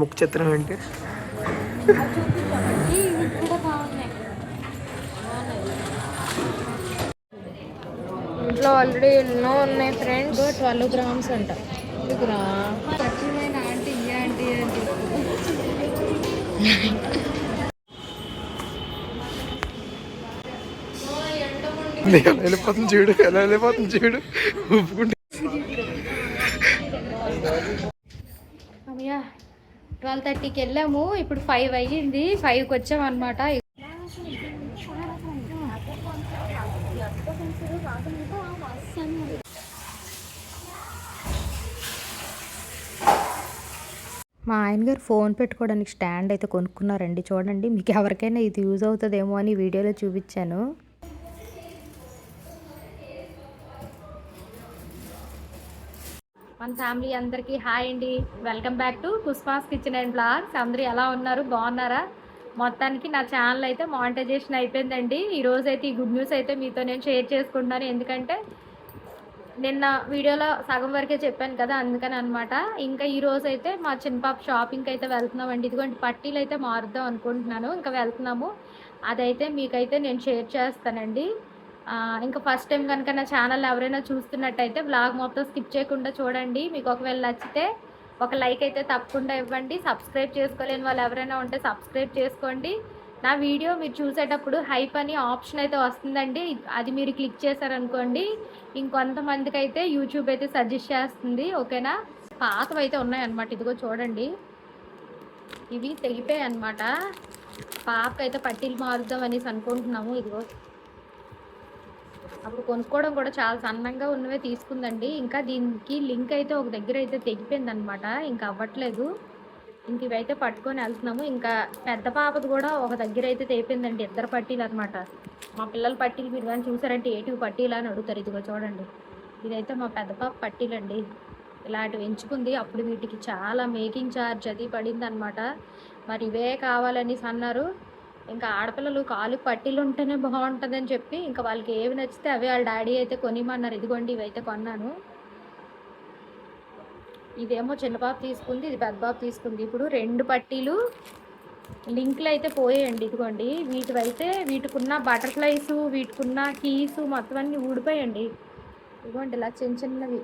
ముఖ చిత్రం బాగున్నాయి. ఇంట్లో ఆల్రెడీ ఎన్నో ఉన్నాయి ఫ్రెండ్స్ ట్వెల్వ్ గ్రామ్స్ అంట. ఆంటీ ఆంటీ ఎలా వెళ్ళిపోతుంది చూడు ఎలా వెళ్ళిపోతుంది చూడు. ఒప్పుకుంటే ట్వెల్వ్ థర్టీకి వెళ్ళాము. ఇప్పుడు ఫైవ్ అయ్యింది. ఫైవ్కి వచ్చాము అనమాట మా ఆయన గారు ఫోన్ పెట్టుకోవడానికి స్టాండ్ అయితే కొనుక్కున్నారండి. చూడండి మీకు ఎవరికైనా ఇది యూజ్ అవుతుందేమో అని వీడియోలో చూపించాను. మన ఫ్యామిలీ అందరికీ హాయ్ అండి. Welcome back to Pushpa's kitchen and blogs. అందరూ ఎలా ఉన్నారు? బాగున్నారా? మొత్తానికి నా ఛానల్ అయితే మానిటైజేషన్ అయిపోయిందండి. ఈ అయితే ఈ గుడ్ న్యూస్ అయితే మీతో నేను షేర్ చేసుకుంటున్నాను. ఎందుకంటే నిన్న వీడియోలో సగం వరకే చెప్పాను కదా అందుకని అనమాట ఇంకా ఈ రోజు అయితే మా చిన్నపాప షాపింగ్కి అయితే వెళ్తున్నామండి. ఇదిగోండి పట్టీలు అయితే మారుద్దాం అనుకుంటున్నాను. ఇంకా వెళ్తున్నాము. అదైతే మీకైతే నేను షేర్ చేస్తానండి. ఇంకా ఫస్ట్ టైం కనుక నా ఛానల్ ఎవరైనా చూస్తున్నట్టయితే బ్లాగ్ మొత్తం స్కిప్ చేయకుండా చూడండి. మీకు ఒకవేళ నచ్చితే ఒక లైక్ అయితే తప్పకుండా ఇవ్వండి. సబ్స్క్రైబ్ చేసుకోలేని వాళ్ళు ఎవరైనా ఉంటే సబ్స్క్రైబ్ చేసుకోండి. నా వీడియో మీరు చూసేటప్పుడు హైప్ అని ఆప్షన్ అయితే వస్తుందండి. అది మీరు క్లిక్ చేశారనుకోండి ఇంకొంతమందికి అయితే యూట్యూబ్ అయితే సజెస్ట్ చేస్తుంది. ఓకేనా పాతవి అయితే ఉన్నాయన్నమాట. ఇదిగో చూడండి. ఇవి తెగిపోయాయి అనమాట పాపకైతే అయితే పట్టీలు మారుద్దాం అనేసి అనుకుంటున్నాము. ఇదిగో. అప్పుడు కొనుక్కోవడం కూడా చాలా సన్నంగా ఉన్నవే తీసుకుందండి. ఇంకా దీనికి లింక్ అయితే ఒక దగ్గర అయితే తెగిపోయింది అనమాట ఇంకా అవ్వట్లేదు. ఇంక ఇవైతే పట్టుకొని వెళ్తున్నాము. ఇంకా పెద్ద పాపది కూడా ఒక దగ్గర అయితే తెగిపోయిందండి. ఇద్దరు పట్టీలు అనమాట మా పిల్లల పట్టీలు మీరు కానీ చూసారంటే ఏటివి పట్టీలు అని అడుగుతారు. ఇదిగో చూడండి. ఇదైతే మా పెద్ద పాప పట్టీలండి. ఇలాంటివి ఎంచుకుంది. అప్పుడు వీటికి చాలా మేకింగ్ ఛార్జ్ అది పడింది అనమాట మరి ఇవే కావాలనేసి అన్నారు. ఇంకా ఆడపిల్లలు కాలు పట్టీలు ఉంటేనే బాగుంటుందని చెప్పి ఇంకా వాళ్ళకి ఏవి నచ్చితే అవి వాళ్ళ డాడీ అయితే కొనిమన్నారు. ఇదిగోండి ఇవైతే కొన్నాను. ఇదేమో చిన్న పాప తీసుకుంది ఇది పెద్ద బాబు తీసుకుంది. ఇప్పుడు రెండు పట్టీలు లింక్లు అయితే పోయేయండి. ఇదిగోండి వీటివైతే వీటికున్న బటర్ఫ్లైస్ వీటికున్న కీస్ మొత్తం అన్నీ ఊడిపోయండి ఇదిగోండి ఇలా చిన్న చిన్నవి.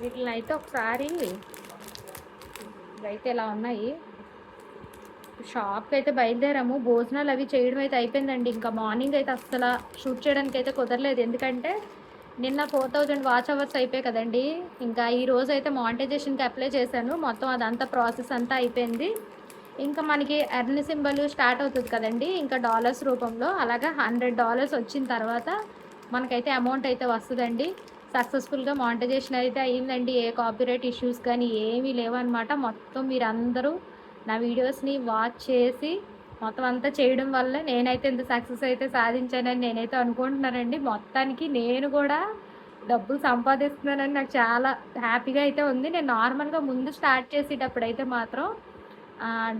వీటిని అయితే ఒకసారి ఇవైతే ఇలా ఉన్నాయి. షాప్కి అయితే బయలుదేరాము. భోజనాలు అవి చేయడం అయితే అయిపోయిందండి. ఇంకా మార్నింగ్ అయితే అస్సలు షూట్ చేయడానికి అయితే కుదరలేదు. ఎందుకంటే నిన్న ఫోర్ థౌజండ్ వాచ్ అవర్స్ అయిపోయాయి కదండి. ఇంకా ఈ రోజు అయితే మానిటైజేషన్కి అప్లై చేశాను. మొత్తం అదంతా ప్రాసెస్ అంతా అయిపోయింది. ఇంకా మనకి ఎర్న్ సింబల్ స్టార్ట్ అవుతుంది కదండి. ఇంకా డాలర్స్ రూపంలో. అలాగా హండ్రెడ్ డాలర్స్ వచ్చిన తర్వాత మనకైతే అమౌంట్ అయితే వస్తుందండి. సక్సెస్ఫుల్గా మానిటైజేషన్ అయితే అయ్యిందండి ఏ కాపీరైట్ ఇష్యూస్ కానీ ఏమీ లేవన్నమాట. మొత్తం మీరందరూ నా వీడియోస్ని వాచ్ చేసి మొత్తం అంతా చేయడం వల్ల నేనైతే ఇంత సక్సెస్ అయితే సాధించానని నేనైతే అనుకుంటున్నానండి. మొత్తానికి నేను కూడా డబ్బులు సంపాదిస్తున్నానని నాకు చాలా హ్యాపీగా అయితే ఉంది. నేను నార్మల్గా ముందు స్టార్ట్ చేసేటప్పుడు అయితే మాత్రం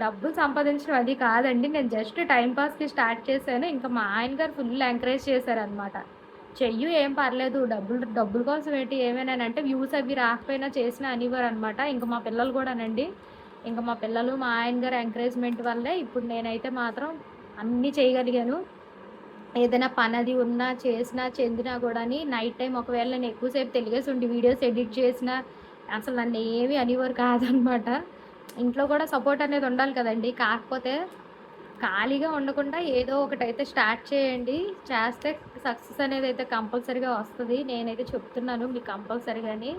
డబ్బులు సంపాదించడం అది కాదండి. నేను జస్ట్ టైంపాస్కి స్టార్ట్ చేశాను. ఇంకా మా ఆయన గారు ఫుల్ ఎంకరేజ్ చేశారనమాట చెయ్యు ఏం పర్లేదు. డబ్బులు డబ్బుల కోసం ఏంటి ఏమైనా అంటే వ్యూస్ అవి రాకపోయినా చేసినా అనివారు అనమాట ఇంకా మా పిల్లలు కూడానండి. ఇంకా మా పిల్లలు మా ఆయన గారు ఎంకరేజ్మెంట్ వల్లే ఇప్పుడు నేనైతే మాత్రం అన్నీ చేయగలిగాను. ఏదైనా పని అది ఉన్నా చేసినా చెందినా కూడా నైట్ టైం ఒకవేళ నేను ఎక్కువసేపు తెలిగేసి ఉండి వీడియోస్ ఎడిట్ చేసినా అసలు నన్ను ఏమీ అనేవారు కాదనమాట. ఇంట్లో కూడా సపోర్ట్ అనేది ఉండాలి కదండి. కాకపోతే ఖాళీగా ఉండకుండా ఏదో ఒకటి అయితే స్టార్ట్ చేయండి. చేస్తే సక్సెస్ అనేది అయితే కంపల్సరీగా వస్తుంది. నేనైతే చెప్తున్నాను మీకు కంపల్సరీగాని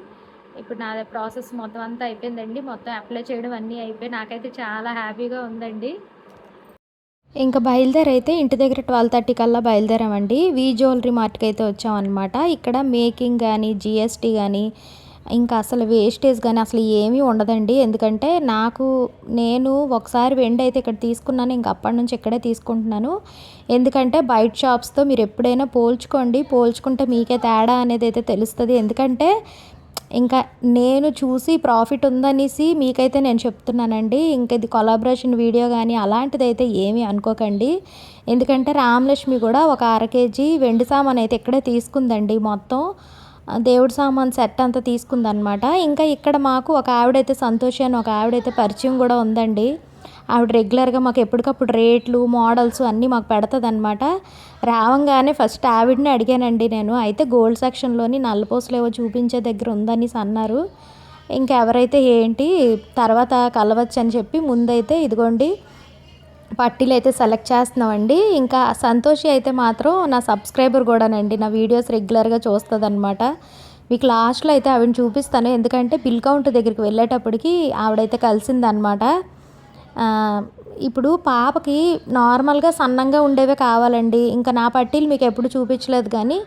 ఇప్పుడు నా ప్రాసెస్ మొత్తం అంతా అయిపోయిందండి. మొత్తం అప్లై చేయడం అన్నీ అయిపోయి నాకైతే చాలా హ్యాపీగా ఉందండి. ఇంకా బయలుదేరైతే ఇంటి దగ్గర ట్వెల్వ్ థర్టీ కల్లా బయలుదేరామండి. వీ జ్యువెలరీ మార్ట్కి అయితే వచ్చామన్నమాట. ఇక్కడ మేకింగ్ కానీ జిఎస్టీ కానీ ఇంకా అసలు వేస్టేజ్ కానీ అసలు ఏమీ ఉండదండి. ఎందుకంటే నాకు నేను ఒకసారి వెండి అయితే ఇక్కడ తీసుకున్నాను. ఇంకా అప్పటి నుంచి ఇక్కడే తీసుకుంటున్నాను. ఎందుకంటే బయట షాప్స్తో మీరు ఎప్పుడైనా పోల్చుకోండి. పోల్చుకుంటే మీకే తేడా అనేది అయితే తెలుస్తుంది. ఎందుకంటే ఇంకా నేను చూసి ప్రాఫిట్ ఉందనేసి మీకైతే నేను చెప్తున్నానండి. ఇంకా ఇది కొలాబరేషన్ వీడియో కానీ అలాంటిది అయితే ఏమీ అనుకోకండి. ఎందుకంటే రామలక్ష్మి కూడా ఒక అర కేజీ వెండి సామాన్ అయితే ఇక్కడే తీసుకుందండి మొత్తం. దేవుడి సామాన్ సెట్ అంతా తీసుకుందనమాట ఇంకా ఇక్కడ మాకు ఒక ఆవిడైతే సంతోషి అని ఒక ఆవిడైతే పరిచయం కూడా ఉందండి. ఆవిడ రెగ్యులర్గా మాకు ఎప్పటికప్పుడు రేట్లు మోడల్స్ అన్నీ మాకు పెడుతుంది అనమాట రావంగానే ఫస్ట్ ఆవిడని అడిగానండి నేను. అయితే గోల్డ్ సెక్షన్లోని నల్లపోసలు ఏవో చూపించే దగ్గర ఉందనేసి అన్నారు. ఇంకా ఎవరైతే ఏంటి తర్వాత కలవచ్చు అని చెప్పి ముందైతే ఇదిగోండి పట్టీలు అయితే సెలెక్ట్ చేస్తున్నామండి. ఇంకా సంతోషి అయితే మాత్రం నా సబ్స్క్రైబర్ కూడానండి నా వీడియోస్ రెగ్యులర్గా చూస్తుందన్నమాట. మీకు లాస్ట్లో అయితే ఆవిడని చూపిస్తాను. ఎందుకంటే బిల్ కౌంటర్ దగ్గరికి వెళ్ళేటప్పటికి ఆవిడైతే కలిసిందనమాట ఇప్పుడు పాపకి నార్మల్గా సన్నంగా ఉండేవే కావాలండి. ఇంకా నా పట్టీలు మీకు ఎప్పుడు చూపించలేదు కానీ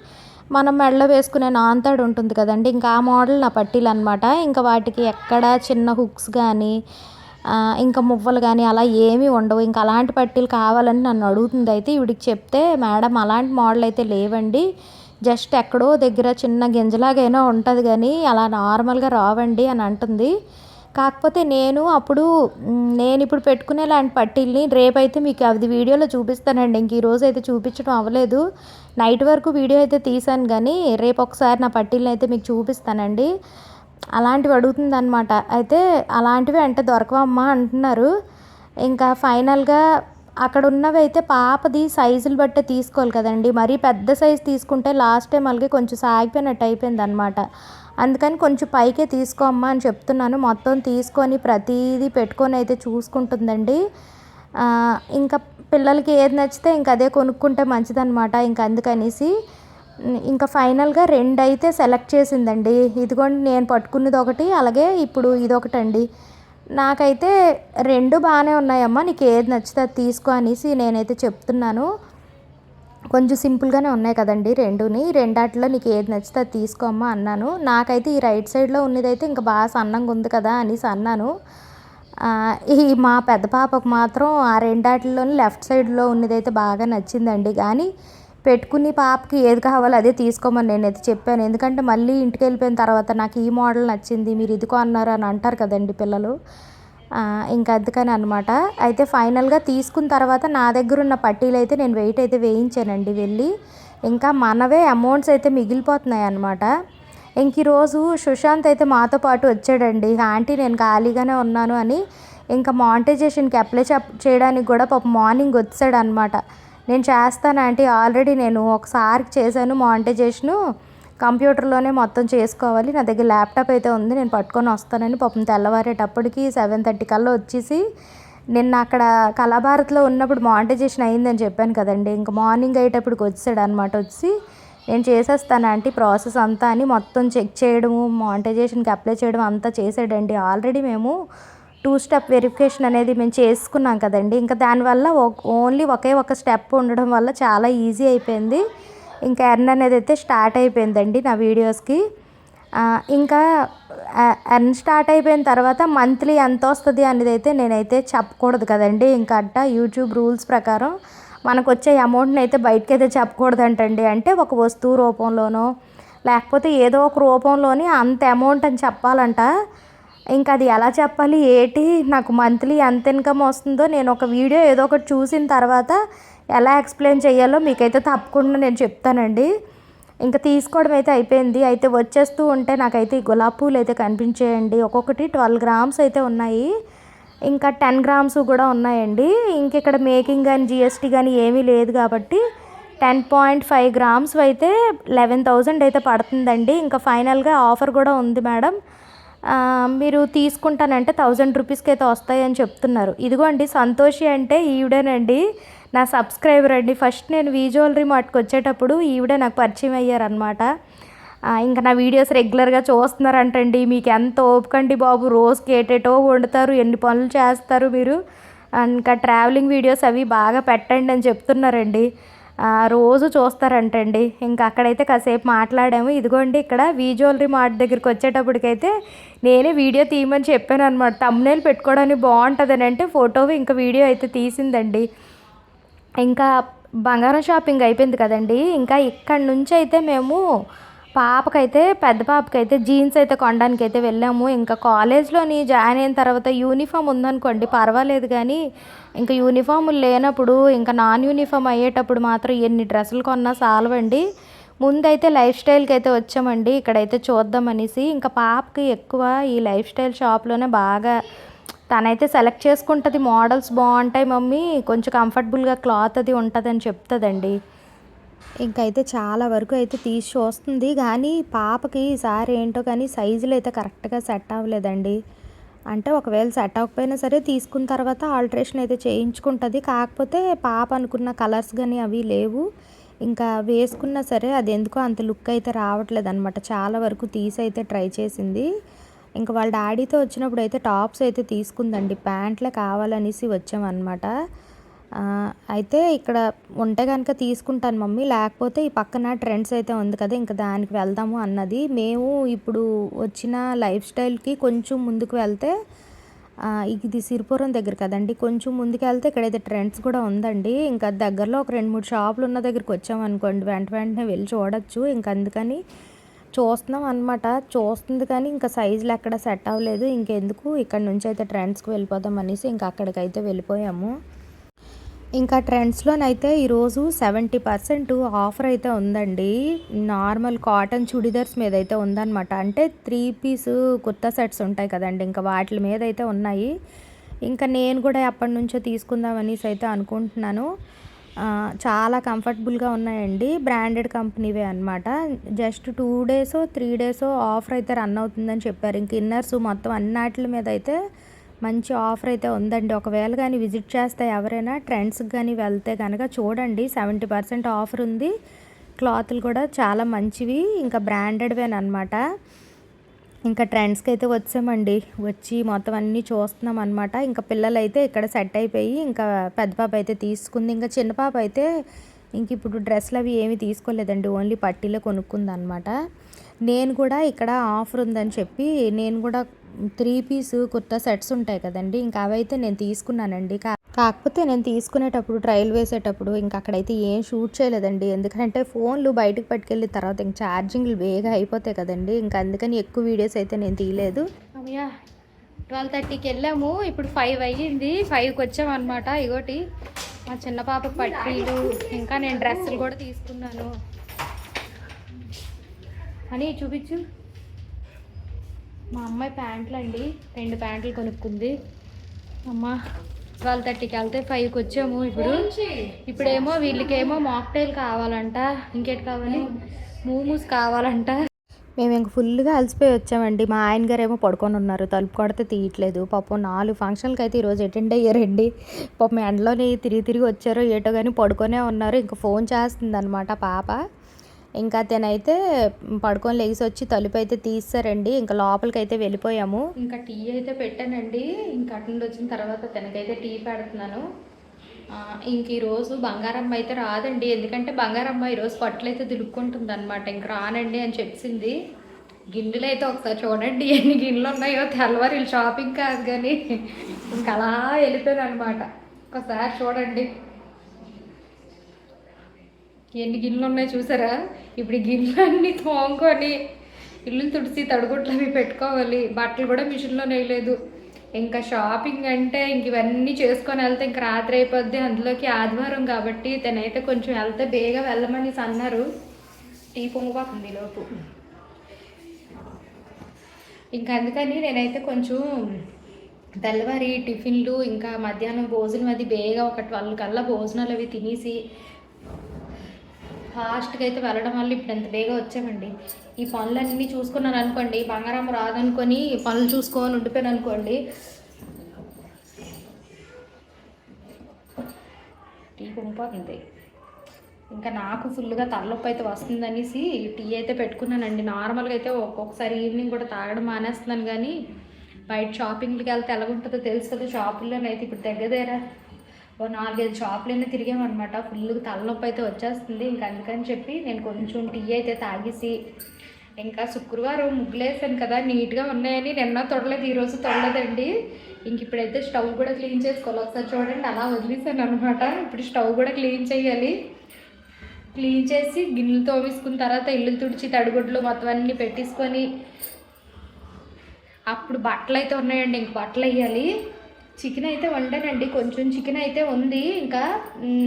మనం మెడలో వేసుకునే నాంతాడు ఉంటుంది కదండి. ఇంకా ఆ మోడల్ నా పట్టీలు అనమాట ఇంకా వాటికి ఎక్కడ చిన్న హుక్స్ కానీ ఇంకా మువ్వలు కానీ అలా ఏమీ ఉండవు. ఇంకా అలాంటి పట్టీలు కావాలని నన్ను అడుగుతుంది అయితే ఇవిడికి చెప్తే మేడం అలాంటి మోడల్ అయితే లేవండి. జస్ట్ ఎక్కడో దగ్గర చిన్న గింజలాగైనా ఉంటుంది కానీ అలా నార్మల్గా రావండి అని అంటుంది. కాకపోతే నేను అప్పుడు నేను ఇప్పుడు పెట్టుకునే లాంటి పట్టీల్ని రేపైతే మీకు అది వీడియోలో చూపిస్తానండి. ఇంక ఈరోజు అయితే చూపించడం అవ్వలేదు. నైట్ వరకు వీడియో అయితే తీసాను కానీ రేపు ఒకసారి నా పట్టీల్ని అయితే మీకు చూపిస్తానండి. అలాంటివి అడుగుతుంది అనమాట అయితే అలాంటివి అంటే దొరకవమ్మా అంటున్నారు. ఇంకా ఫైనల్గా అక్కడ ఉన్నవి అయితే పాపది సైజులు బట్టే తీసుకోవాలి కదండి. మరీ పెద్ద సైజు తీసుకుంటే లాస్ట్ టైం అలాగే కొంచెం సాగిపోయినట్టు అయిపోయింది అనమాట అందుకని కొంచెం పైకే తీసుకోమ్మా అని చెప్తున్నాను. మొత్తం తీసుకొని ప్రతిదీ పెట్టుకొని అయితే చూసుకుంటుందండి. ఇంకా పిల్లలకి ఏది నచ్చితే ఇంకా అదే కొనుక్కుంటే మంచిదన్నమాట. ఇంకా అందుకనేసి ఇంకా ఫైనల్గా రెండు అయితే సెలెక్ట్ చేసిందండి. ఇదిగోండి నేను పట్టుకున్నది ఒకటి అలాగే ఇప్పుడు ఇదొకటండి. నాకైతే రెండు బాగానే ఉన్నాయమ్మా. నీకు ఏది నచ్చితే అది తీసుకో అనేసి నేనైతే చెప్తున్నాను. కొంచెం సింపుల్గానే ఉన్నాయి కదండి రెండుని. రెండాటిలో నీకు ఏది నచ్చితే అది తీసుకోమ్మా అన్నాను. నాకైతే ఈ రైట్ సైడ్లో ఉన్నదైతే ఇంకా బాగా సన్నంగా ఉంది కదా అనేసి అన్నాను. ఈ మా పెద్ద పాపకు మాత్రం ఆ రెండాటిలోని లెఫ్ట్ సైడ్లో ఉన్నదైతే బాగా నచ్చిందండి. కానీ పెట్టుకుని పాపకి ఏది కావాలో అదే తీసుకోమని నేనైతే చెప్పాను. ఎందుకంటే మళ్ళీ ఇంటికి వెళ్ళిపోయిన తర్వాత నాకు ఈ మోడల్ నచ్చింది మీరు ఇదిగో అన్నారు అని అంటారు కదండి పిల్లలు. ఇంకా అందుకని అనమాట అయితే ఫైనల్గా తీసుకున్న తర్వాత నా దగ్గర ఉన్న పట్టీలు అయితే నేను వెయిట్ అయితే వేయించానండి వెళ్ళి. ఇంకా మనవే అమౌంట్స్ అయితే మిగిలిపోతున్నాయి అనమాట ఇంక ఈరోజు సుశాంత్ అయితే మాతో పాటు వచ్చాడండి. ఆంటీ నేను ఖాళీగానే ఉన్నాను అని ఇంకా మానిటైజేషన్కి అప్లై చెప్ చేయడానికి కూడా పాప మార్నింగ్ వచ్చాడు అనమాట నేను చేస్తాను ఆంటీ ఆల్రెడీ నేను ఒకసారి చేశాను మానిటైజేషను. కంప్యూటర్లోనే మొత్తం చేసుకోవాలి. నా దగ్గర ల్యాప్టాప్ అయితే ఉంది. నేను పట్టుకొని వస్తానని పాపం తెల్లవారేటప్పటికి సెవెన్ థర్టీ కల్లా వచ్చేసి నిన్న అక్కడ కళాభారత్లో ఉన్నప్పుడు మానిటైజేషన్ అయిందని చెప్పాను కదండి. ఇంకా మార్నింగ్ అయ్యేటప్పటికి వచ్చాడు అనమాట వచ్చి నేను చేసేస్తాను ఆంటీ ప్రాసెస్ అంతా అని మొత్తం చెక్ చేయడము మానిటైజేషన్కి అప్లై చేయడం అంతా చేసాడండి. ఆల్రెడీ మేము టూ స్టెప్ వెరిఫికేషన్ అనేది మేము చేసుకున్నాం కదండి. ఇంకా దానివల్ల ఓన్లీ ఒకే ఒక స్టెప్ ఉండడం వల్ల చాలా ఈజీ అయిపోయింది. ఇంకా ఎర్న్ అనేది అయితే స్టార్ట్ అయిపోయిందండి నా వీడియోస్కి. ఇంకా ఎర్న్ స్టార్ట్ అయిపోయిన తర్వాత మంత్లీ ఎంత వస్తుంది అనేది అయితే నేనైతే చెప్పకూడదు కదండి. ఇంకా అట్ట యూట్యూబ్ రూల్స్ ప్రకారం మనకు వచ్చే అమౌంట్ని అయితే బయటకి అయితే చెప్పకూడదంటండి. అంటే ఒక వస్తువు రూపంలోనో లేకపోతే ఏదో ఒక రూపంలోని అంత అమౌంట్ అని చెప్పాలంట. ఇంకా అది ఎలా చెప్పాలి? ఏంటి? నాకు మంత్లీ ఎంత ఇన్కమ్ వస్తుందో నేను ఒక వీడియో ఏదో ఒకటి చూసిన తర్వాత ఎలా ఎక్స్ప్లెయిన్ చేయాలో మీకైతే తప్పకుండా నేను చెప్తానండి. ఇంకా తీసుకోవడం అయితే అయిపోయింది. అయితే వచ్చేస్తూ ఉంటే నాకైతే ఈ గులాబీ పూలు అయితే కనిపించేయండి. ఒక్కొక్కటి ట్వెల్వ్ గ్రామ్స్ అయితే ఉన్నాయి. ఇంకా టెన్ గ్రామ్స్ కూడా ఉన్నాయండి. ఇంక ఇక్కడ మేకింగ్ కానీ జిఎస్టీ కానీ ఏమీ లేదు కాబట్టి టెన్ పాయింట్ ఫైవ్ గ్రామ్స్ అయితే లెవెన్ థౌజండ్ అయితే పడుతుందండి. ఇంకా ఫైనల్గా ఆఫర్ కూడా ఉంది మేడం. మీరు తీసుకుంటానంటే థౌజండ్ రూపీస్కి అయితే వస్తాయని చెప్తున్నారు. ఇదిగోండి సంతోషి అంటే ఈవిడేనండి. నా సబ్స్క్రైబర్ అండి. ఫస్ట్ నేను వీ జ్యువెలరీ మార్ట్కి వచ్చేటప్పుడు ఈవిడే నాకు పరిచయం అయ్యారనమాట ఇంకా నా వీడియోస్ రెగ్యులర్గా చూస్తున్నారంటండి. మీకు ఎంత ఓపికండి బాబు. రోజుకి ఏటేటో వండుతారు ఎన్ని పనులు చేస్తారు మీరు. ఇంకా ట్రావెలింగ్ వీడియోస్ అవి బాగా పెట్టండి అని చెప్తున్నారండి. రోజు చూస్తారంటండి. ఇంకా అక్కడైతే కాసేపు మాట్లాడాము. ఇదిగోండి ఇక్కడ వీ జ్యువెలరీ మార్ట్ దగ్గరికి వచ్చేటప్పటికైతే నేనే వీడియో తీయమని చెప్పాను అనమాట తమ్నేల్ పెట్టుకోవడానికి బాగుంటుందని అంటే ఫోటో ఇంకా వీడియో అయితే తీసిందండి. ఇంకా బంగారం షాపింగ్ అయిపోయింది కదండి. ఇంకా ఇక్కడ నుంచి అయితే మేము పాపకైతే పెద్ద పాపకైతే జీన్స్ అయితే కొనడానికి అయితే వెళ్ళాము. ఇంకా కాలేజ్లోని జాయిన్ అయిన తర్వాత యూనిఫామ్ ఉందనుకోండి పర్వాలేదు కానీ ఇంకా యూనిఫామ్ లేనప్పుడు ఇంకా నాన్ యూనిఫామ్ అయ్యేటప్పుడు మాత్రం ఎన్ని డ్రెస్సులు కొన్నా సాల్వండి. ముందైతే లైఫ్ స్టైల్కి అయితే వచ్చామండి. ఇక్కడైతే చూద్దాం అనేసి ఇంకా పాపకి ఎక్కువ ఈ లైఫ్ స్టైల్ షాప్లోనే బాగా తనైతే సెలెక్ట్ చేసుకుంటుంది మోడల్స్ బాగుంటాయి మమ్మీ. కొంచెం కంఫర్టబుల్గా క్లాత్ అది ఉంటుందని చెప్తుందండి. ఇంకైతే చాలా వరకు అయితే తీసి చూస్తుంది. కానీ పాపకి ఈసారి ఏంటో కానీ సైజులు అయితే కరెక్ట్గా సెట్ అవ్వలేదండి. అంటే ఒకవేళ సెట్ అవ్వకపోయినా సరే తీసుకున్న తర్వాత ఆల్టరేషన్ అయితే చేయించుకుంటుంది. కాకపోతే పాప అనుకున్న కలర్స్ కానీ అవి లేవు. ఇంకా వేసుకున్నా సరే అది ఎందుకో అంత లుక్ అయితే రావట్లేదు అనమాట చాలా వరకు తీసి అయితే ట్రై చేసింది. ఇంకా వాళ్ళ డాడీతో వచ్చినప్పుడు అయితే టాప్స్ అయితే తీసుకుందండి. ప్యాంట్లే కావాలనేసి వచ్చామన్నమాట. అయితే ఇక్కడ ఉంటే కనుక తీసుకుంటాను మమ్మీ. లేకపోతే ఈ పక్కన ట్రెండ్స్ అయితే ఉంది కదా ఇంకా దానికి వెళ్దాము అన్నది. మేము ఇప్పుడు వచ్చిన లైఫ్ స్టైల్కి కొంచెం ముందుకు వెళ్తే ఇది సిరిపురం దగ్గర కదండి. కొంచెం ముందుకు వెళ్తే ఇక్కడైతే ట్రెండ్స్ కూడా ఉందండి. ఇంకా దగ్గరలో ఒక రెండు మూడు షాపులు ఉన్న దగ్గరికి వచ్చామనుకోండి వెంట వెంటనే వెళ్ళి చూడొచ్చు. ఇంకా అందుకని చూస్తున్నాం అనమాట చూస్తుంది కానీ ఇంకా సైజులు ఎక్కడ సెట్ అవ్వలేదు. ఇంకెందుకు? ఇక్కడ నుంచి అయితే ట్రెండ్స్కి వెళ్ళిపోదాం అనేసి ఇంకా అక్కడికైతే వెళ్ళిపోయాము. ఇంకా ట్రెండ్స్లోనైతే ఈరోజు సెవెంటీ పర్సెంట్ ఆఫర్ అయితే ఉందండి. నార్మల్ కాటన్ చుడిదార్స్ మీద అయితే ఉందన్నమాట. అంటే త్రీ పీస్ కుర్తా సెట్స్ ఉంటాయి కదండి. ఇంకా వాటి మీద అయితే ఉన్నాయి. ఇంకా నేను కూడా ఎప్పటి నుంచో తీసుకుందాం అనేసి అయితే అనుకుంటున్నాను. చాలా కంఫర్టబుల్గా ఉన్నాయండి. బ్రాండెడ్ కంపెనీవే అనమాట just two days three days offer అయితే రన్ అవుతుందని చెప్పారు. ఇంక ఇన్నర్స్ మొత్తం అన్నిటి మీద అయితే మంచి ఆఫర్ అయితే ఉందండి. ఒకవేళ కానీ విజిట్ చేస్తే ఎవరైనా ట్రెండ్స్కి కానీ వెళ్తే కనుక చూడండి. సెవెంటీ పర్సెంట్ ఆఫర్ ఉంది. క్లాత్లు కూడా చాలా మంచివి. ఇంకా బ్రాండెడ్వేనమాట ఇంకా ట్రెండ్స్కి అయితే వచ్చామండి. వచ్చి మొత్తం అన్నీ చూస్తున్నాం అనమాట ఇంకా పిల్లలు అయితే ఇక్కడ సెట్ అయిపోయి ఇంకా పెద్ద పాప అయితే తీసుకుంది. ఇంకా చిన్న పాప అయితే ఇంక ఇప్పుడు డ్రెస్లు అవి ఏమీ తీసుకోలేదండి. ఓన్లీ పట్టీలో కొనుక్కుంది అనమాట నేను కూడా ఇక్కడ ఆఫర్ ఉందని చెప్పి నేను కూడా త్రీ పీస్ కుర్తా సెట్స్ ఉంటాయి కదండి. ఇంకా అవైతే నేను తీసుకున్నానండి. కా కాకపోతే నేను తీసుకునేటప్పుడు ట్రయల్ వేసేటప్పుడు ఇంకా అక్కడైతే ఏం షూట్ చేయలేదండి. ఎందుకంటే ఫోన్లు బయటకు పట్టుకెళ్ళిన తర్వాత ఇంక ఛార్జింగ్లు వేగా అయిపోతాయి కదండి. ఇంకా అందుకని ఎక్కువ వీడియోస్ అయితే నేను తీయలేదు. ట్వెల్వ్ థర్టీకి వెళ్ళాము. ఇప్పుడు ఫైవ్ అయ్యింది. ఫైవ్కి వచ్చాము అనమాట ఇగోటి మా చిన్న పాప పట్టీలు ఇంకా నేను డ్రెస్సులు కూడా తీసుకున్నాను. అని చూపించు. మా అమ్మాయి ప్యాంట్లు అండి రెండు ప్యాంట్లు కొనుక్కుంది. అమ్మ ట్వెల్వ్ థర్టీకి వెళ్తే ఫైవ్కి వచ్చాము ఇప్పుడు. ఇప్పుడేమో వీళ్ళకేమో మాక్టైల్ కావాలంట. ఇంకేటి కావాలి? మోమోస్ కావాలంట. మేము ఇంక ఫుల్గా అలసిపోయి వచ్చామండి. మా ఆయన గారు ఏమో పడుకొని ఉన్నారు. తలుపు కొడితే తీయట్లేదు. పాపం నాలుగు ఫంక్షన్లకి అయితే ఈరోజు అటెండ్ అయ్యారండి. పాపం ఎండలోనే తిరిగి తిరిగి వచ్చారో ఏటో కానీ పడుకొనే ఉన్నారు. ఇంకా ఫోన్ చేస్తుంది అనమాట పాప. ఇంకా తనైతే పడుకొని లేచి వచ్చి తలుపు అయితే తీస్తారండి ఇంకా లోపలికి అయితే వెళ్ళిపోయాము. ఇంకా టీ అయితే పెట్టానండి. ఇంకా అటు నుండి వచ్చిన తర్వాత తనకైతే టీ పెడుతున్నాను. ఇంక ఈరోజు బంగారమ్మ అయితే రాదండి. ఎందుకంటే బంగారమ్మ ఈరోజు పట్లు అయితే అనమాట ఇంక రానండి అని చెప్పింది గిన్నెలు అయితే ఒకసారి చూడండి. ఎన్ని గిన్నెలు ఉన్నాయో తెల్లవారు షాపింగ్ కాదు కానీ ఇంకా అలా వెళ్ళిపోయాను అనమాట ఒకసారి చూడండి. ఎన్ని గిన్నెలు ఉన్నాయి చూసారా? ఇప్పుడు గిన్నెలన్నీ తోముకొని ఇల్లు తుడిసి తడుగుట్లు అవి పెట్టుకోవాలి. బట్టలు కూడా మిషన్లో నేయలేదు ఇంకా షాపింగ్ అంటే ఇంక ఇవన్నీ చేసుకొని వెళ్తే ఇంక రాత్రి అయిపోద్ది. అందులోకి ఆదివారం కాబట్టి తనైతే కొంచెం వెళ్తే బేగా వెళ్ళమని అన్నారు. టీ పొంగిపోతుంది లోపు. ఇంకా అందుకని నేనైతే కొంచెం తెల్లవారి టిఫిన్లు ఇంకా మధ్యాహ్నం భోజనం అది బేగా ఒక ట్వెల్వ్ కల్లా భోజనాలు అవి తినేసి ఫాస్ట్గా అయితే వెళ్ళడం వల్ల ఇప్పుడు ఎంత బేగా వచ్చామండి. ఈ పనులన్నీ చూసుకున్నాను అనుకోండి బంగారం రాదనుకొని పనులు చూసుకొని ఉండిపోయాను అనుకోండి. టీ పొంగిపోతుంది ఇంకా నాకు ఫుల్గా తలనొప్పి అయితే వస్తుందనేసి టీ అయితే పెట్టుకున్నానండి. నార్మల్గా అయితే ఒక్కొక్కసారి ఈవినింగ్ కూడా తాగడం మానేస్తున్నాను కానీ బయట షాపింగ్కి వెళ్తే ఎలాగుంటుందో తెలుసు కదా షాపుల్లోనైతే ఇప్పుడు దగ్గర ఓ నాలుగైదు షాపులైనా తిరిగామన్నమాట ఫుల్గా తలనొప్పి అయితే వచ్చేస్తుంది. ఇంకా అందుకని చెప్పి నేను కొంచెం టీ అయితే తాగేసి ఇంకా శుక్రవారం ముగ్గులేసాను కదా నీట్గా ఉన్నాయని నిన్న తొడలేదు ఈరోజు తొడలేదండి. ఇంక ఇప్పుడైతే స్టవ్ కూడా క్లీన్ చేసుకోవాలి. ఒకసారి చూడండి అలా వదిలేసాను అనమాట ఇప్పుడు స్టవ్ కూడా క్లీన్ చేయాలి. క్లీన్ చేసి గిన్నెలు తోమేసుకున్న తర్వాత ఇల్లు తుడిచి తడిగుడ్లు మొత్తం అన్నీ పెట్టేసుకొని అప్పుడు బట్టలు అయితే ఉన్నాయండి. ఇంక బట్టలు వేయాలి. చికెన్ అయితే వండానండి. కొంచెం చికెన్ అయితే ఉంది. ఇంకా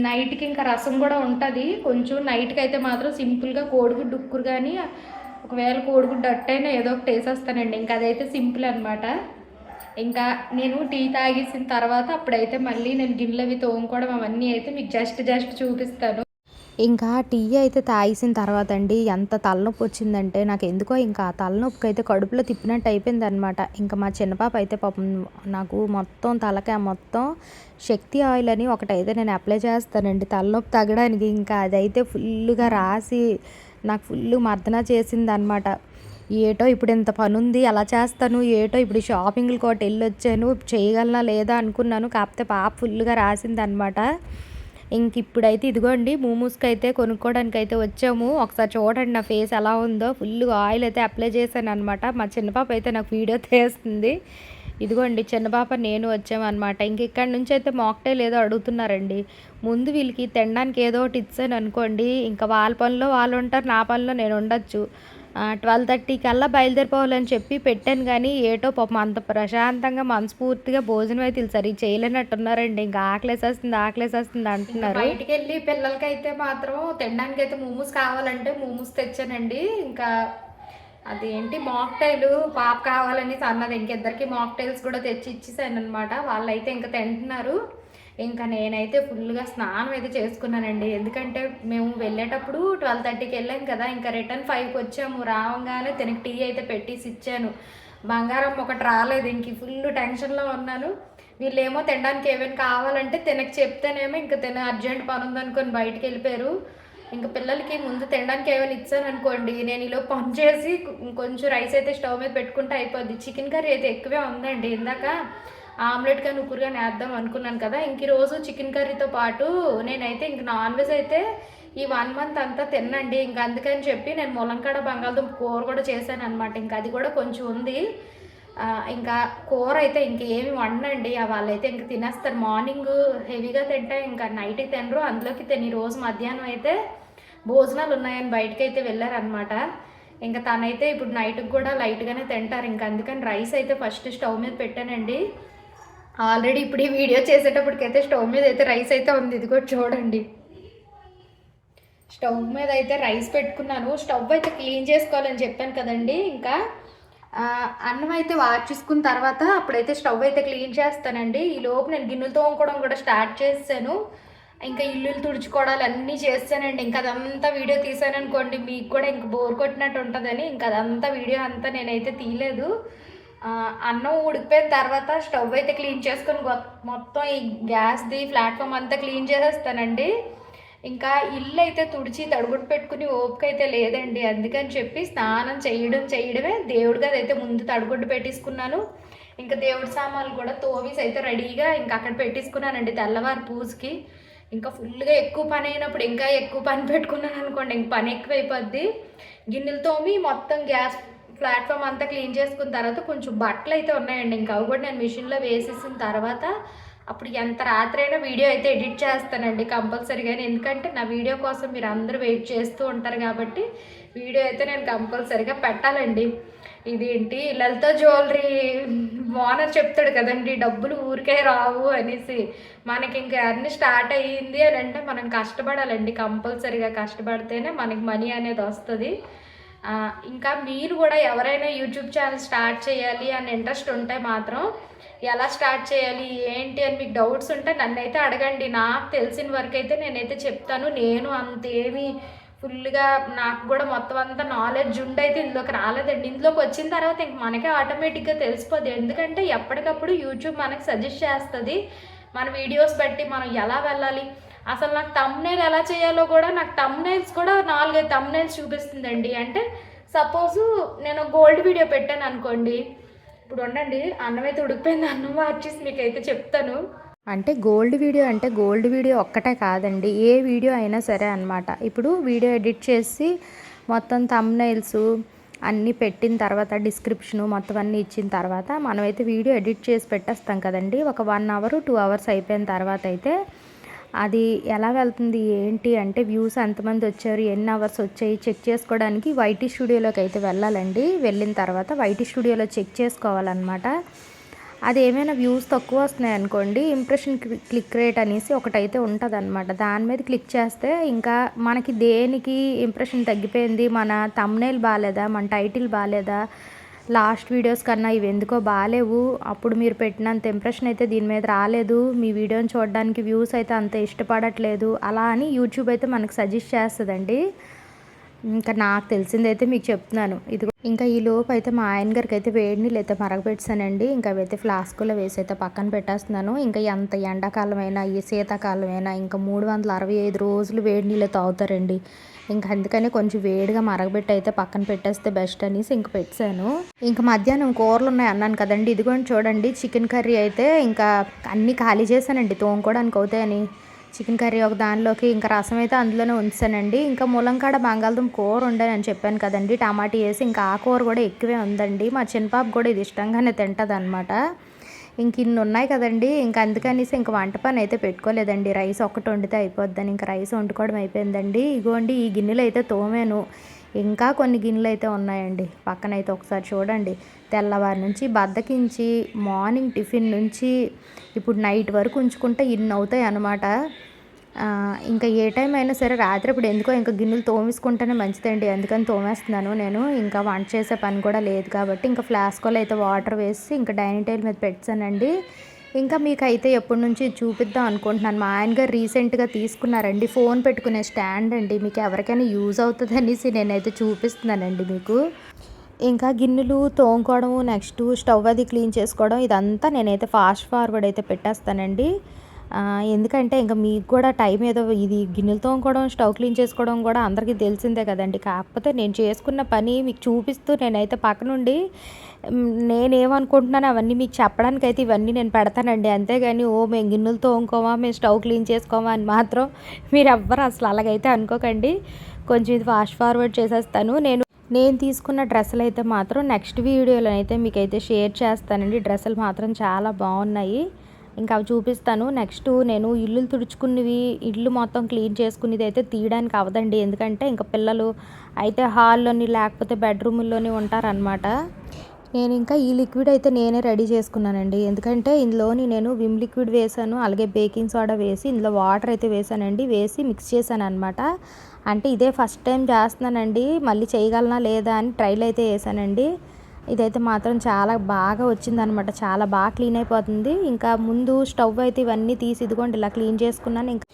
నైట్కి ఇంకా రసం కూడా ఉంటుంది. కొంచెం నైట్కి అయితే మాత్రం సింపుల్గా కోడిగుడ్డు ఉక్కురు కానీ ఒకవేళ కోడిగుడ్డు అట్టయినా ఏదో ఒకటి వేసేస్తానండి. ఇంకా అదైతే సింపుల్ అనమాట ఇంకా నేను టీ తాగేసిన తర్వాత అప్పుడైతే మళ్ళీ నేను గిన్నెలు అవి తోముకోవడం అవన్నీ అయితే మీకు జస్ట్ జస్ట్ చూపిస్తాను. ఇంకా టీ అయితే తాగేసిన తర్వాత అండి ఎంత తలనొప్పి వచ్చిందంటే నాకు ఎందుకో ఇంకా ఆ తలనొప్పికి అయితే కడుపులో తిప్పినట్టు అయిపోయింది అనమాట ఇంకా మా చిన్న పాప అయితే పాపం నాకు మొత్తం తలకాయ మొత్తం శక్తి ఆయిల్ అని ఒకటైతే నేను అప్లై చేస్తానండి. తలనొప్పి తగ్గడానికి ఇంకా అదైతే ఫుల్గా రాసి నాకు ఫుల్ మర్దన చేసింది అనమాట ఏటో ఇప్పుడు ఇంత పని ఉంది అలా చేస్తాను ఏటో ఇప్పుడు షాపింగ్లు కోటి వెళ్ళి వచ్చాను చేయగలనా లేదా అనుకున్నాను. కాకపోతే పాప ఫుల్గా రాసింది అనమాట ఇంక ఇప్పుడైతే ఇదిగోండి మూమూస్కి అయితే కొనుక్కోవడానికి అయితే వచ్చాము. ఒకసారి చూడండి నా ఫేస్ ఎలా ఉందో. ఫుల్ ఆయిల్ అయితే అప్లై చేశాను అనమాట మా చిన్న పాప అయితే నాకు వీడియో తీస్తుంది. ఇదిగోండి చిన్న పాప నేను వచ్చామన్నమాట. ఇంక ఇక్కడ నుంచి అయితే మాక్టైల్ ఏదో అడుగుతున్నారండి. ముందు వీళ్ళకి తినడానికి ఏదో ఒకటి ఇచ్చాను అనుకోండి ఇంకా వాళ్ళ పనిలో వాళ్ళు ఉంటారు నా పనిలో నేను ఉండొచ్చు. ట్వెల్వ్ థర్టీ కల్లా బయలుదేరిపోవాలని చెప్పి పెట్టాను కానీ ఏటో పాపం అంత ప్రశాంతంగా మనస్ఫూర్తిగా భోజనం అయితే సరిగ్గా చేయలేనట్టున్నారండి. ఇంకా ఆకలేసేస్తుంది ఆకలేసేస్తుంది అంటున్నారు. బయటికి వెళ్ళి పిల్లలకి అయితే మాత్రం తినడానికి అయితే మోమోస్ కావాలంటే మోమోస్ తెచ్చానండి. ఇంకా అదేంటి మాక్టైల్ పాప కావాలని అన్నది ఇంకిద్దరికి మాక్టైల్స్ కూడా తెచ్చి ఇచ్చేసాను అనమాట వాళ్ళైతే ఇంకా తింటున్నారు. ఇంకా నేనైతే ఫుల్గా స్నానం అయితే చేసుకున్నానండి. ఎందుకంటే మేము వెళ్ళేటప్పుడు ట్వెల్వ్ థర్టీకి వెళ్ళాం కదా ఇంకా రిటర్న్ ఫైవ్కి వచ్చాము. రావంగానే తనకి టీ అయితే పెట్టేసి ఇచ్చాను. బంగారం ఒకటి రాలేదు ఇంక ఫుల్ టెన్షన్లో ఉన్నాను. వీళ్ళేమో తినడానికి ఏమైనా కావాలంటే తినకి చెప్తేనేమో ఇంకా తిన అర్జెంట్ పని ఉందనుకొని బయటికి వెళ్ళిపోయారు. ఇంకా పిల్లలకి ముందు తినడానికి ఏమైనా ఇచ్చాను అనుకోండి. నేను ఈలో పని చేసి కొంచెం రైస్ అయితే స్టవ్ మీద పెట్టుకుంటే అయిపోద్ది. చికెన్ కర్రీ అయితే ఎక్కువే ఉందండి. ఇందాక ఆమ్లెట్ కానీ ఉక్కురు కానీ వేద్దాం అనుకున్నాను కదా ఇంక రోజు చికెన్ కర్రీతో పాటు నేనైతే ఇంక నాన్ వెజ్ అయితే ఈ వన్ మంత్ అంతా తిన్నండి. ఇంక అందుకని చెప్పి నేను ములంకాడ బంగాళదుంప కూర కూడా చేశాను అనమాట ఇంక అది కూడా కొంచెం ఉంది. ఇంకా కూర అయితే ఇంకేమి వండండి వాళ్ళైతే ఇంక తినేస్తారు. మార్నింగ్ హెవీగా తింటే ఇంకా నైట్కి తినరు. అందులోకి తిని రోజు మధ్యాహ్నం అయితే భోజనాలు ఉన్నాయని బయటకి అయితే వెళ్ళారనమాట ఇంకా తనైతే ఇప్పుడు నైట్కి కూడా లైట్గానే తింటారు. ఇంకా అందుకని రైస్ అయితే ఫస్ట్ స్టవ్ మీద పెట్టానండి. ఆల్రెడీ ఇప్పుడు ఈ వీడియో చేసేటప్పటికైతే స్టవ్ మీద అయితే రైస్ అయితే ఉంది. ఇది కూడా చూడండి. స్టవ్ మీద అయితే రైస్ పెట్టుకున్నాను. స్టవ్ అయితే క్లీన్ చేసుకోవాలని చెప్పాను కదండి. ఇంకా అన్నం అయితే వార్చేసుకున్న తర్వాత అప్పుడైతే స్టవ్ అయితే క్లీన్ చేస్తానండి. ఈ లోపు నేను గిన్నెలు తోముకోవడం కూడా స్టార్ట్ చేశాను. ఇంకా ఇల్లులు తుడుచుకోవడాలు అన్నీ చేస్తానండి. ఇంకా అదంతా వీడియో తీసాను అనుకోండి మీకు కూడా ఇంక బోర్ కొట్టినట్టు ఉంటుందని. ఇంకా అదంతా వీడియో అంతా నేనైతే తీయలేదు. అన్నం ఉడికిపోయిన తర్వాత స్టవ్ అయితే క్లీన్ చేసుకొని మొత్తం ఈ గ్యాస్ది ప్లాట్ఫామ్ అంతా క్లీన్ చేసేస్తానండి. ఇంకా ఇల్లు అయితే తుడిచి తడుగుడు పెట్టుకుని ఓపిక అయితే లేదండి. అందుకని చెప్పి స్నానం చేయడం చేయడమే. దేవుడిగా అయితే ముందు తడుగుడ్డు పెట్టేసుకున్నాను. ఇంకా దేవుడి సామాన్లు కూడా తోమేసి అయితే రెడీగా ఇంకా అక్కడ పెట్టేసుకున్నానండి తెల్లవారు పూజకి. ఇంకా ఫుల్గా ఎక్కువ పని అయినప్పుడు ఇంకా ఎక్కువ పని పెట్టుకున్నాను అనుకోండి ఇంక పని ఎక్కువైపోద్ది. గిన్నెలు తోమి మొత్తం గ్యాస్ ప్లాట్ఫామ్ అంతా క్లీన్ చేసుకున్న తర్వాత కొంచెం బట్టలు అయితే ఉన్నాయండి. ఇంకా అవి కూడా నేను మిషన్లో వేసేసిన తర్వాత అప్పుడు ఎంత రాత్రైనా వీడియో అయితే ఎడిట్ చేస్తానండి కంపల్సరీగా. ఎందుకంటే నా వీడియో కోసం మీరు అందరూ వెయిట్ చేస్తూ ఉంటారు కాబట్టి వీడియో అయితే నేను కంపల్సరీగా పెట్టాలండి. ఇదేంటి? లలిత జ్యువెలరీ ఓనర్ చెప్తాడు కదండి డబ్బులు ఊరికే రావు అనేసి. మనకి ఇంకా అన్ని స్టార్ట్ అయ్యింది అని అంటే మనం కష్టపడాలండి. కంపల్సరీగా కష్టపడితేనే మనకి మనీ అనేది వస్తుంది. ఇంకా మీరు కూడా ఎవరైనా యూట్యూబ్ ఛానల్ స్టార్ట్ చేయాలి అని ఇంట్రెస్ట్ ఉంటే మాత్రం ఎలా స్టార్ట్ చేయాలి ఏంటి అని మీకు డౌట్స్ ఉంటే నన్నైతే అడగండి. నాకు తెలిసిన వరకు అయితే నేనైతే చెప్తాను. నేను అంతేమీ ఫుల్గా నాకు కూడా మొత్తం అంతా నాలెడ్జ్ ఉండైతే ఇందులోకి రాలేదండి. ఇందులోకి వచ్చిన తర్వాత ఇంక మనకే ఆటోమేటిక్గా తెలిసిపోద్ది. ఎందుకంటే ఎప్పటికప్పుడు యూట్యూబ్ మనకి సజెస్ట్ చేస్తుంది. మన వీడియోస్ బట్టి మనం ఎలా వెళ్ళాలి? అసలు నాకు తమ్నైల్ ఎలా చేయాలో కూడా నాకు తమ్నైల్స్ కూడా నాలుగైదు తమ్నైల్స్ చూపిస్తుందండి. అంటే సపోజు నేను గోల్డ్ వీడియో పెట్టాను అనుకోండి. ఇప్పుడు ఉండండి అన్నం అయితే ఉడికిపోయింది అన్నం మార్చేసి మీకు అయితే చెప్తాను. అంటే గోల్డ్ వీడియో అంటే గోల్డ్ వీడియో ఒక్కటే కాదండి ఏ వీడియో అయినా సరే అన్నమాట. ఇప్పుడు వీడియో ఎడిట్ చేసి మొత్తం తమ్నైల్స్ అన్నీ పెట్టిన తర్వాత డిస్క్రిప్షను మొత్తం అన్నీ ఇచ్చిన తర్వాత మనమైతే వీడియో ఎడిట్ చేసి పెట్టేస్తాం కదండి. ఒక వన్ అవర్ టూ అవర్స్ అయిపోయిన తర్వాత అయితే అది ఎలా వెళ్తుంది ఏంటి అంటే వ్యూస్ ఎంతమంది వచ్చారు ఎన్ని అవర్స్ వచ్చాయి చెక్ చేసుకోవడానికి వైటీ స్టూడియోలోకి అయితే వెళ్ళాలండి. వెళ్ళిన తర్వాత వైటీ స్టూడియోలో చెక్ చేసుకోవాలన్నమాట. అది ఏమైనా వ్యూస్ తక్కువ వస్తున్నాయి అనుకోండి ఇంప్రెషన్ క్లిక్ రేట్ అనేసి ఒకటైతే ఉంటుంది అనమాట దాని మీద క్లిక్ చేస్తే ఇంకా మనకి దేనికి ఇంప్రెషన్ తగ్గిపోయింది మన తమ్నేల్ బాగాలేదా మన టైటిల్ బాగాలేదా లాస్ట్ వీడియోస్ కన్నా ఇవి ఎందుకో బాగాలేవు. అప్పుడు మీరు పెట్టినంత ఇంప్రెషన్ అయితే దీని మీద రాలేదు. మీ వీడియోని చూడడానికి వ్యూస్ అయితే అంత ఇష్టపడట్లేదు. అలా అని యూట్యూబ్ అయితే మనకు సజెస్ట్ చేస్తుందండి. ఇంకా నాకు తెలిసిందైతే మీకు చెప్తున్నాను. ఇది ఇంకా ఈ లోపు అయితే మా ఆయన గారికి అయితే వేడి నీళ్ళు అయితే మరగపెట్టానండి ఇంకా అవైతే ఫ్లాస్కులో వేసి అయితే పక్కన పెట్టేస్తున్నాను. ఇంకా ఎంత ఎండాకాలమైనా ఈ శీతాకాలమైనా ఇంకా మూడు వందల అరవై ఐదు రోజులు వేడి నీళ్ళు తాగుతారండి. ఇంక అందుకని కొంచెం వేడిగా మరగబెట్టి అయితే పక్కన పెట్టేస్తే బెస్ట్ అనేసి ఇంక పెట్టాను. ఇంక మధ్యాహ్నం కూరలు ఉన్నాయి అన్నాను కదండి ఇదిగోండి చూడండి చికెన్ కర్రీ అయితే ఇంకా అన్నీ ఖాళీ చేశానండి తోముకోవడానికి అవుతాయని. చికెన్ కర్రీ ఒక దానిలోకి ఇంకా రసం అయితే అందులోనే ఉంచానండి. ఇంకా ములంకాడ బంగాళదుంప కూర ఉండని చెప్పాను కదండి టమాటా వేసి ఇంకా ఆ కూర కూడా ఎక్కువే ఉందండి. మా చిన్నపాప కూడా ఇది ఇష్టంగానే తింటుంది అనమాట ఇంక ఇన్ని ఉన్నాయి కదండి. ఇంకా అందుకనేసి ఇంకా వంట పని అయితే పెట్టుకోలేదండి. రైస్ ఒక్కటి వండితే అయిపోద్దని ఇంక రైస్ వండుకోవడం అయిపోయిందండి. ఇగోండి ఈ గిన్నెలు అయితే తోమాను. ఇంకా కొన్ని గిన్నెలు అయితే ఉన్నాయండి. పక్కన అయితే ఒకసారి చూడండి. తెల్లవారి నుంచి బద్దకించి మార్నింగ్ టిఫిన్ నుంచి ఇప్పుడు నైట్ వరకు ఉంచుకుంటే ఇన్ని అవుతాయి అన్నమాట ఇంకా ఏ టైం అయినా సరే రాత్రి ఇప్పుడు ఎందుకో ఇంకా గిన్నెలు తోమేసుకుంటేనే మంచిదండి. అందుకని తోమేస్తున్నాను నేను. ఇంకా వంట చేసే పని కూడా లేదు కాబట్టి ఇంకా ఫ్లాస్కోలో అయితే వాటర్ వేసి ఇంకా డైనింగ్ టేబుల్ మీద పెట్టానండి. ఇంకా మీకు అయితే ఎప్పటి నుంచి చూపిద్దాం అనుకుంటున్నాను. మా ఆయన గారు రీసెంట్గా తీసుకున్నారండి. ఫోన్ పెట్టుకునే స్టాండ్ అండి. మీకు ఎవరికైనా యూజ్ అవుతుంది అనేసి నేనైతే చూపిస్తున్నానండి మీకు. ఇంకా గిన్నెలు తోముకోవడం నెక్స్ట్ స్టవ్ అది క్లీన్ చేసుకోవడం ఇదంతా నేనైతే ఫాస్ట్ ఫార్వర్డ్ అయితే పెట్టేస్తానండి. ఎందుకంటే ఇంకా మీకు కూడా టైం ఏదో ఇది గిన్నెలు తోముకోవడం స్టవ్ క్లీన్ చేసుకోవడం కూడా అందరికీ తెలిసిందే కదండి. కాకపోతే నేను చేసుకున్న పని మీకు చూపిస్తూ నేనైతే పక్కనుండి మ్, నేనేమనుకుంటున్నాను అవన్నీ మీకు చెప్పడానికి అయితే ఇవన్నీ నేను పెడతానండి. అంతేగాని ఓ మేము గిన్నెలు తోముకోమా మేము స్టవ్ క్లీన్ చేసుకోమా అని మాత్రం మీరు ఎవ్వరు అసలు అలాగైతే అనుకోకండి. కొంచెం ఇది ఫాస్ట్ ఫార్వర్డ్ చేసేస్తాను. నేను నేను తీసుకున్న డ్రెస్సులు అయితే మాత్రం నెక్స్ట్ వీడియోలో అయితే మీకైతే షేర్ చేస్తానండి. డ్రెస్సులు మాత్రం చాలా బాగున్నాయి. ఇంకా అవి చూపిస్తాను. నెక్స్ట్ నేను ఇల్లు తుడుచుకున్నవి ఇల్లు మొత్తం క్లీన్ చేసుకునేది అయితే తీయడానికి అవదండి. ఎందుకంటే ఇంకా పిల్లలు అయితే హాల్లోని లేకపోతే బెడ్రూముల్లోని ఉంటారనమాట నేను ఇంకా ఈ లిక్విడ్ అయితే నేనే రెడీ చేసుకున్నానండి. ఎందుకంటే ఇందులోని నేను విమ్ లిక్విడ్ వేసాను అలాగే బేకింగ్ సోడా వేసి ఇందులో వాటర్ అయితే వేసానండి వేసి మిక్స్ చేశాను అనమాట అంటే ఇదే ఫస్ట్ టైం చేస్తున్నానండి. మళ్ళీ చేయగలనా లేదా అని ట్రైల్ అయితే వేసానండి ఇదైతే మాత్రం చాలా బాగా వచ్చిందనమాట చాలా బాగా క్లీన్ అయిపోతుంది. ఇంకా ముందు స్టవ్ అయితే ఇవన్నీ తీసి ఇదిగోండి ఇలా క్లీన్ చేసుకున్నాను. ఇంకా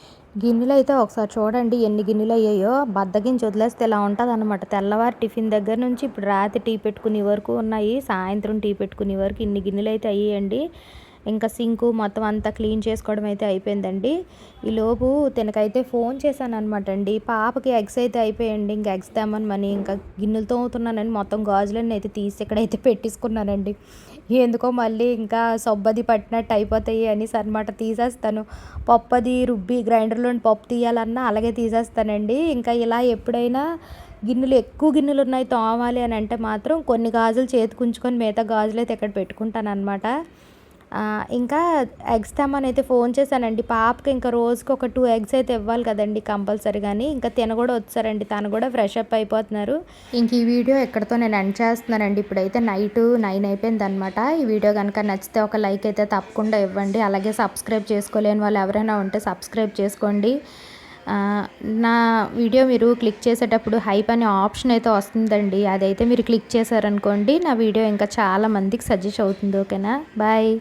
గిన్నెలు అయితే ఒకసారి చూడండి ఎన్ని గిన్నెలు అయ్యాయో. బద్దగించి వదిలేస్తే ఇలా ఉంటుంది అనమాట తెల్లవారు టిఫిన్ దగ్గర నుంచి ఇప్పుడు రాత్రి టీ పెట్టుకునే వరకు ఉన్నాయి. సాయంత్రం టీ పెట్టుకునే వరకు ఇన్ని గిన్నెలు అయితే అయ్యాయండి. ఇంకా సింకు మొత్తం అంతా క్లీన్ చేసుకోవడం అయితే అయిపోయిందండి. ఈ లోపు తినకైతే ఫోన్ చేశాను అనమాట అండి. పాపకి ఎగ్స్ అయితే అయిపోయండి ఇంకా ఎగ్స్ తెమ్మని మని ఇంకా గిన్నెలు తోముతున్నానని మొత్తం గాజులన్నీ అయితే తీసి ఇక్కడైతే పెట్టేసుకున్నానండి. ఎందుకో మళ్ళీ ఇంకా సొబ్బది పట్టినట్టు అయిపోతాయి అనేసి అనమాట తీసేస్తాను. పప్పు అది రుబ్బి గ్రైండర్లోని పప్పు తీయాలన్నా అలాగే తీసేస్తానండి. ఇంకా ఇలా ఎప్పుడైనా గిన్నెలు ఎక్కువ గిన్నెలు ఉన్నాయి తోమాలి అని అంటే మాత్రం కొన్ని గాజులు చేతికుంచుకొని మిగతా గాజులు అయితే ఇక్కడ పెట్టుకుంటాను అనమాట ఇంకా ఎగ్స్ తెమ్మనైతే అయితే ఫోన్ చేశానండి. పాపకి ఇంకా రోజుకి ఒక టూ ఎగ్స్ అయితే ఇవ్వాలి కదండి కంపల్సరీ కానీ ఇంకా తిన కూడా వచ్చారండి. తను కూడా ఫ్రెష్ అప్ అయిపోతున్నారు. ఇంక ఈ వీడియో ఎక్కడితో నేను ఎండ్ చేస్తున్నానండి. ఇప్పుడైతే నైట్ నైన్ అయిపోయింది అనమాట ఈ వీడియో కనుక నచ్చితే ఒక లైక్ అయితే తప్పకుండా ఇవ్వండి. అలాగే సబ్స్క్రైబ్ చేసుకోలేని వాళ్ళు ఎవరైనా ఉంటే సబ్స్క్రైబ్ చేసుకోండి. నా వీడియో మీరు క్లిక్ చేసేటప్పుడు హైప్ అనే ఆప్షన్ అయితే వస్తుందండి. అదైతే మీరు క్లిక్ చేశారనుకోండి నా వీడియో ఇంకా చాలా మందికి సజెస్ట్ అవుతుంది. ఓకేనా? బాయ్.